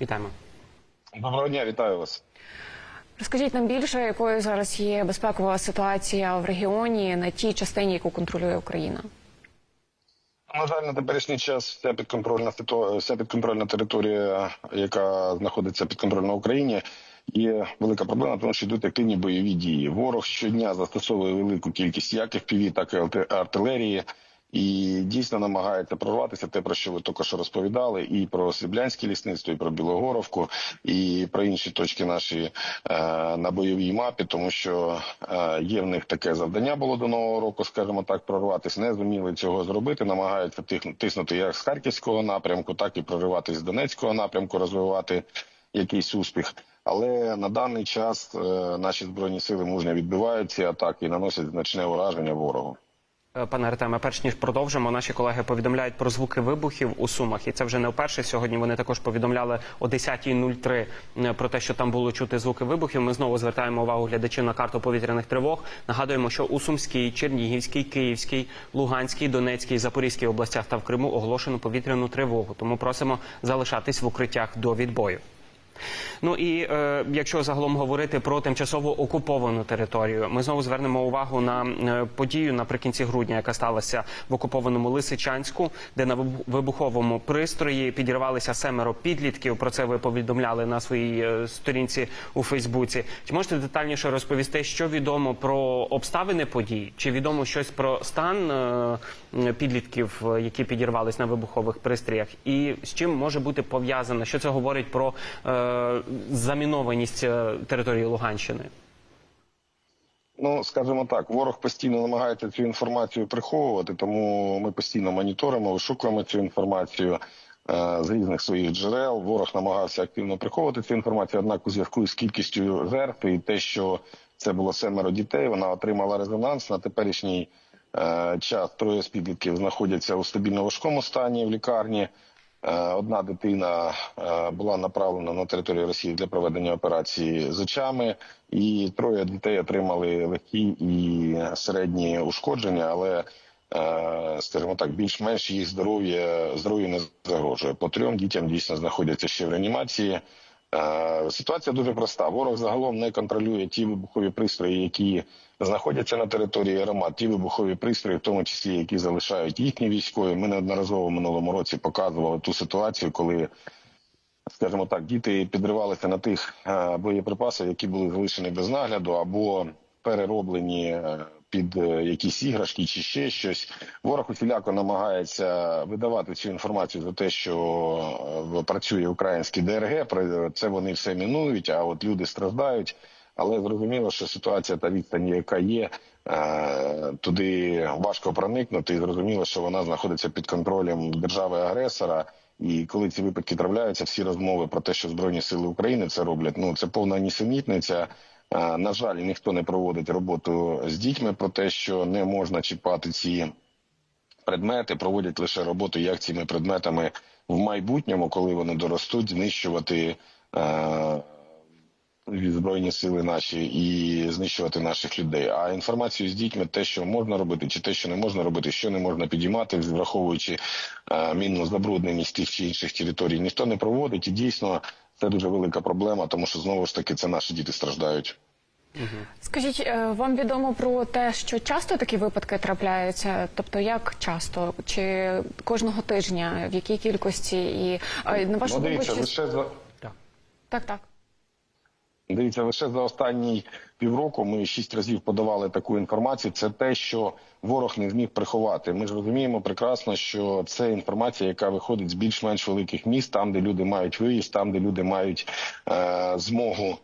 Вітаємо. Доброго дня, вітаю вас. Розкажіть нам більше, якою зараз є безпекова ситуація в регіоні на тій частині, яку контролює Україна. На жаль, на теперішній час вся підконтрольна вся підконтрольна територія, яка знаходиться підконтрольна Україні, є велика проблема, тому що йдуть активні бойові дії. Ворог щодня застосовує велику кількість як FPV, так і арти- артилерії. І дійсно намагається прорватися те, про що ви тільки що розповідали, і про Сріблянське лісництво, і про Білогоровку, і про інші точки наші е, на бойовій мапі, тому що е, є в них таке завдання було до нового року, скажімо так, прорватися. Не зуміли цього зробити. Намагаються тиснути як з харківського напрямку, так і прориватись з Донецького напрямку, розвивати якийсь успіх. Але на даний час е, наші збройні сили мужньо відбивають ці атаки і наносять значне ураження ворогу. Е, Пане Артеме, перш ніж продовжимо, наші колеги повідомляють про звуки вибухів у Сумах, і це вже не вперше. Сьогодні вони також повідомляли о 10.03 е, про те, що там було чути звуки вибухів. Ми знову звертаємо увагу глядачів на карту повітряних тривог. Нагадуємо, що у Сумській, Чернігівській, Київській, Луганській, Донецькій, Запорізькій областях та в Криму оголошено повітряну тривогу. Тому просимо залишатись в укриттях до відбою. Ну і е, якщо загалом говорити про тимчасово окуповану територію, ми знову звернемо увагу на е, подію наприкінці грудня, яка сталася в окупованому Лисичанську, де на вибуховому пристрої підірвалися семеро підлітків. Про це ви повідомляли на своїй е, сторінці у Фейсбуці. Чи можете детальніше розповісти, що відомо про обставини подій? Чи відомо щось про стан е, підлітків, е, які підірвались на вибухових пристроях, і з чим може бути пов'язано? Що це говорить про е, замінованість е, території Луганщини? Ну, скажімо так, ворог постійно намагається цю інформацію приховувати, тому ми постійно моніторимо, вишукуємо цю інформацію е, з різних своїх джерел. Ворог намагався активно приховувати цю інформацію. Однак, у зв'язку з кількістю жертв і те, що це було семеро дітей, вона отримала резонанс на теперішній е, час. Троє з підлітків знаходяться у стабільно важкому стані в лікарні. Е, Одна дитина е, була направлена на територію Росії для проведення операції з очами, і троє дітей отримали легкі і середні ушкодження, але е, скажімо так, більш-менш їх здоров'я здоров'я не загрожує. По трьом дітям дійсно знаходяться ще в реанімації. Е, Ситуація дуже проста. Ворог загалом не контролює ті вибухові пристрої, які знаходяться на території громад, ті вибухові пристрої, в тому числі які залишають їхні військові. Ми неодноразово в минулому році показували ту ситуацію, коли, скажімо так, діти підривалися на тих е, боєприпасах, які були залишені без нагляду або перероблені е, під е, якісь іграшки чи ще щось. Ворог усіляко намагається видавати цю інформацію за те, що е, працює український ДРГ. Це вони все мінують, а от люди страждають. Але зрозуміло, що ситуація та відстань, яка є, е, туди важко проникнути, і зрозуміло, що вона знаходиться під контролем держави-агресора. І коли ці випадки трапляються, всі розмови про те, що збройні сили України це роблять, ну це повна нісенітниця. На жаль, ніхто не проводить роботу з дітьми про те, що не можна чіпати ці предмети, проводять лише роботу, як цими предметами в майбутньому, коли вони доростуть, знищувати. Е, збройні сили наші і знищувати наших людей. А інформацію з дітьми, те, що можна робити, чи те, що не можна робити, що не можна підіймати, враховуючи е, мінну забрудненість тих чи інших територій, ніхто не проводить. І дійсно це дуже велика проблема, тому що знову ж таки це наші діти страждають. Скажіть, е, вам відомо про те, що часто такі випадки трапляються? Тобто, як часто? Чи кожного тижня, в якій кількості? І е, на вашу Ну, думку, чи... лише за так, так. Дивіться, лише за останні півроку ми шість разів подавали таку інформацію. Це те, що ворог не зміг приховати. Ми ж розуміємо прекрасно, що це інформація, яка виходить з більш-менш великих міст, там, де люди мають виїзд, там, де люди мають е, змогу.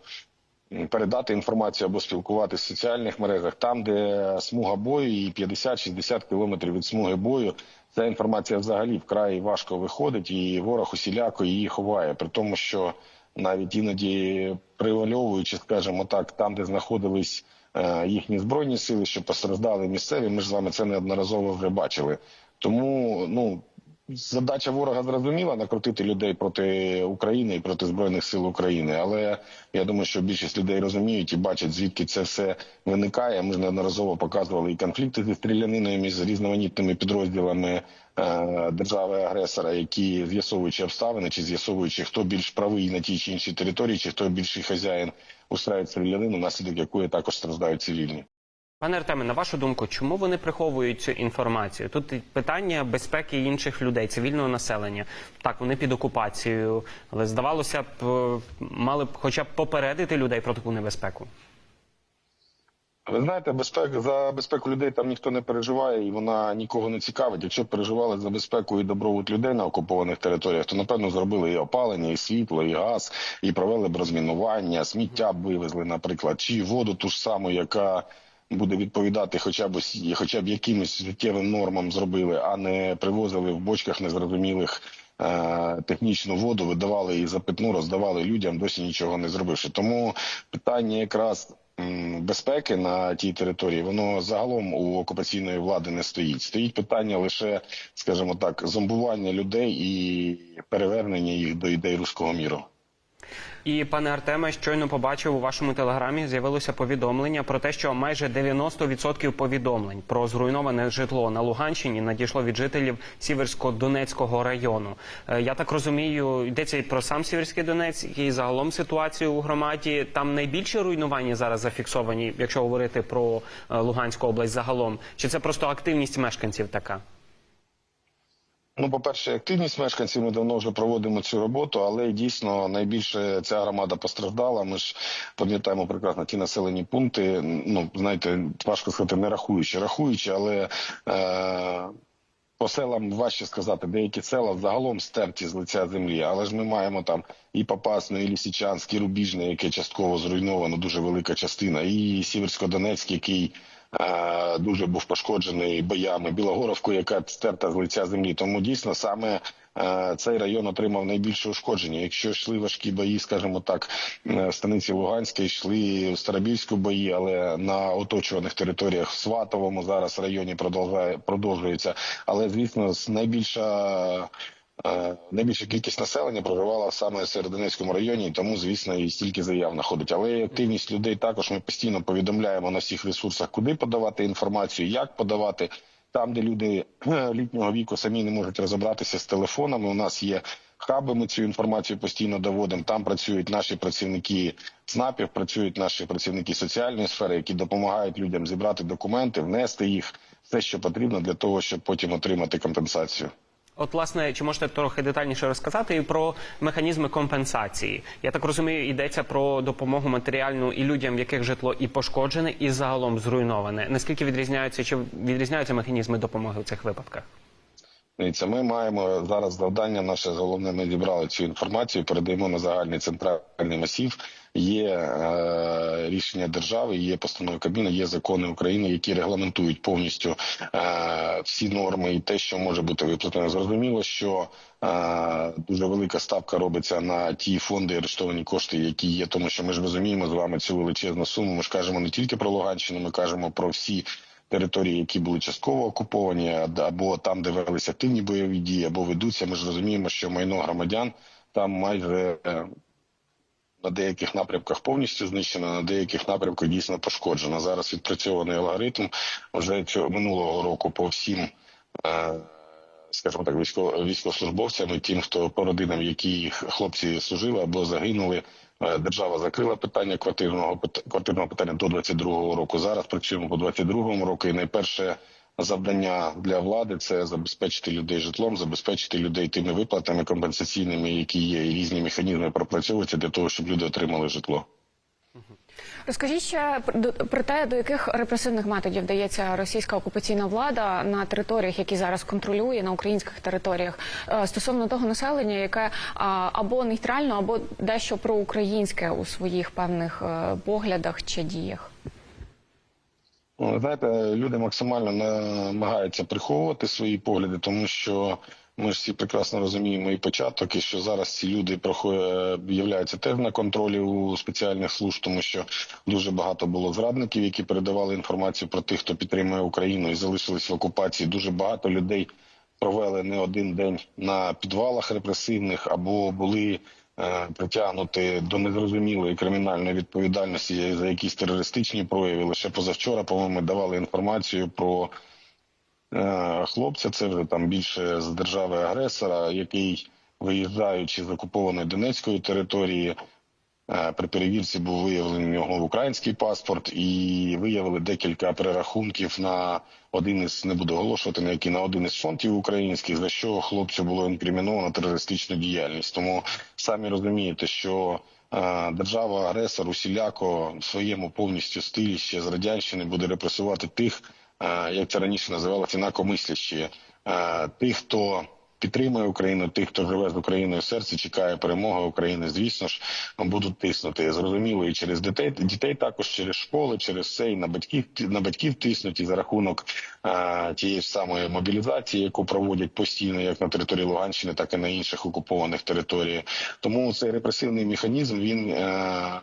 Передати інформацію або спілкуватися в соціальних мережах, там, де смуга бою і 50-60 кілометрів від смуги бою, ця інформація взагалі вкрай важко виходить, і ворог усіляко її ховає. При тому, що навіть іноді привальовуючи, скажімо так, там, де знаходились е, їхні збройні сили, що постраждали місцеві, ми ж з вами це неодноразово вже бачили. Тому ну задача ворога зрозуміла накрутити людей проти України і проти збройних сил України. Але я думаю, що більшість людей розуміють і бачать, звідки це все виникає. Ми ж неодноразово показували і конфлікти зі стріляниною між різноманітними підрозділами е, держави-агресора, які з'ясовуючи обставини, чи з'ясовуючи, хто більш правий на тій чи іншій території, чи хто більший хазяїн устраюють стрілянину, внаслідок якої також страждають цивільні. Пане Артеме, на вашу думку, чому вони приховують цю інформацію? Тут питання безпеки інших людей, цивільного населення. Так, вони під окупацією, але здавалося б, мали б хоча б попередити людей про таку небезпеку. Ви знаєте, безпек за безпеку людей там ніхто не переживає, і вона нікого не цікавить. Якщо б переживали за безпеку і добробут людей на окупованих територіях, то напевно зробили і опалення, і світло, і газ, і провели б розмінування, сміття б вивезли, наприклад, чи воду ту ж саму, яка буде відповідати, хоча б хоча б якимось життєвим нормам зробили, а не привозили в бочках незрозумілих. е, Технічну воду видавали її за питну, роздавали людям, досі нічого не зробивши. Тому питання якраз безпеки на тій території, воно загалом у окупаційної влади не стоїть. Стоїть питання лише, скажімо так, зомбування людей і перевернення їх до ідей руського міру. І пане Артеме, щойно побачив у вашому телеграмі з'явилося повідомлення про те, що майже 90% повідомлень про зруйноване житло на Луганщині надійшло від жителів Сіверсько-Донецького району. Е, Я так розумію, йдеться і про сам Сіверський Донець і загалом ситуацію у громаді. Там найбільше руйнування зараз зафіксовані, якщо говорити про е, Луганську область загалом. Чи це просто активність мешканців така? Ну, по-перше, активність мешканців ми давно вже проводимо цю роботу, але дійсно найбільше ця громада постраждала. Ми ж пам'ятаємо прекрасно ті населені пункти. Ну знаєте, важко сказати, не рахуючи, рахуючи, але е- по селам важче сказати, деякі села загалом стерті з лиця землі, але ж ми маємо там і Попасну, і Лісичанськ, і Рубіжне, яке частково зруйновано, дуже велика частина, і Сіверсько-Донецьк, який дуже був пошкоджений боями, Білогоровку, яка стерта з лиця землі. Тому дійсно саме е, цей район отримав найбільше ушкодження. Якщо йшли важкі бої, скажімо так, е, в станиці Луганська йшли в Старобільську бої, але на оточуваних територіях в Сватовому зараз районі продовжує продовжується. Але звісно, найбільша. Е, Найбільша кількість населення проживала саме в Середонецькому районі, тому, звісно, і стільки заяв знаходить. Але активність людей також ми постійно повідомляємо на всіх ресурсах, куди подавати інформацію, як подавати. Там, де люди літнього віку самі не можуть розібратися з телефонами. У нас є хаби. Ми цю інформацію постійно доводимо. Там працюють наші працівники ЦНАПів, працюють наші працівники соціальної сфери, які допомагають людям зібрати документи, внести їх все, що потрібно для того, щоб потім отримати компенсацію. От, власне, чи можете трохи детальніше розказати і про механізми компенсації? Я так розумію, йдеться про допомогу матеріальну і людям, в яких житло і пошкоджене, і загалом зруйноване. Наскільки відрізняються чи відрізняються механізми допомоги в цих випадках? Дивіться, ми маємо зараз завдання. Наше головне, ми зібрали цю інформацію, передаємо на загальний центральний масів. Є е, рішення держави, є постанови Кабміну, є закони України, які регламентують повністю е, всі норми і те, що може бути виплатено. Зрозуміло, що е, дуже велика ставка робиться на ті фонди і арештовані кошти, які є, тому що ми ж розуміємо з вами цю величезну суму. Ми ж кажемо не тільки про Луганщину, ми кажемо про всі території, які були частково окуповані, або там, де велися активні бойові дії, або ведуться. Ми ж розуміємо, що майно громадян там майже е, на деяких напрямках повністю знищено, на деяких напрямках дійсно пошкоджено. Зараз відпрацьований алгоритм вже цього минулого року по всім. е, Скажімо так, військово військовослужбовцям і тим, хто по родинам, які хлопці служили або загинули, Е, Держава закрила питання квартирного квартирного питання до 22-го року. Зараз працюємо по 22-му року. І найперше завдання для влади це забезпечити людей житлом, забезпечити людей тими виплатами компенсаційними, які є, і різні механізми пропрацьовуються для того, щоб люди отримали житло. Розкажіть ще про- те, до яких репресивних методів вдається російська окупаційна влада на територіях, які зараз контролює на українських територіях, е, стосовно того населення, яке або нейтрально, або дещо проукраїнське у своїх певних е, поглядах чи діях. Ну, знаєте, люди максимально намагаються приховувати свої погляди, тому що ми ж всі прекрасно розуміємо і початок, і що зараз ці люди проходять, являються теж на контролі у спеціальних служб, тому що дуже багато було зрадників, які передавали інформацію про тих, хто підтримує Україну і залишились в окупації. Дуже багато людей провели не один день на підвалах репресивних або були е, притягнуті до незрозумілої кримінальної відповідальності за якісь терористичні прояви. Лише позавчора, по-моєму, давали інформацію про е, хлопця. Це вже там більше з держави-агресора, який, виїжджаючи з окупованої Донецької території, Е, При перевірці був виявлений у нього український паспорт, і виявили декілька перерахунків на один із не буду оголошувати на які на один із фондів українських, за що хлопцю було інкриміновано терористичну діяльність. Тому самі розумієте, що е, держава агресор усіляко в своєму повністю стилі ще з радянщини буде репресувати тих, е, як це раніше називалося, інакомислящі, е, тих, хто підтримує Україну, тих, хто живе з Україною в серці, чекає перемоги України. Звісно ж, будуть тиснути. Зрозуміло, і через дітей, дітей також через школи, через і на батьків на батьків тиснуть і за рахунок е, тієї ж самої мобілізації, яку проводять постійно, як на території Луганщини, так і на інших окупованих територіях. Тому цей репресивний механізм він е,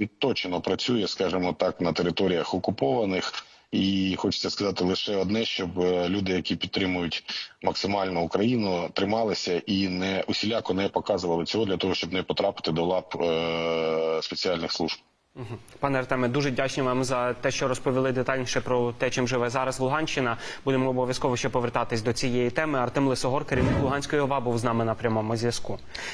відточено працює, скажімо так, на територіях окупованих. І хочеться сказати лише одне, щоб е, люди, які підтримують максимально Україну, трималися і не усіляко не показували цього для того, щоб не потрапити до лап е- спеціальних служб. Пане Артеме, дуже вдячні вам за те, що розповіли детальніше про те, чим живе зараз Луганщина. Будемо обов'язково ще повертатись до цієї теми. Артем Лисогор, керівник Луганської ОВА, був з нами на прямому зв'язку.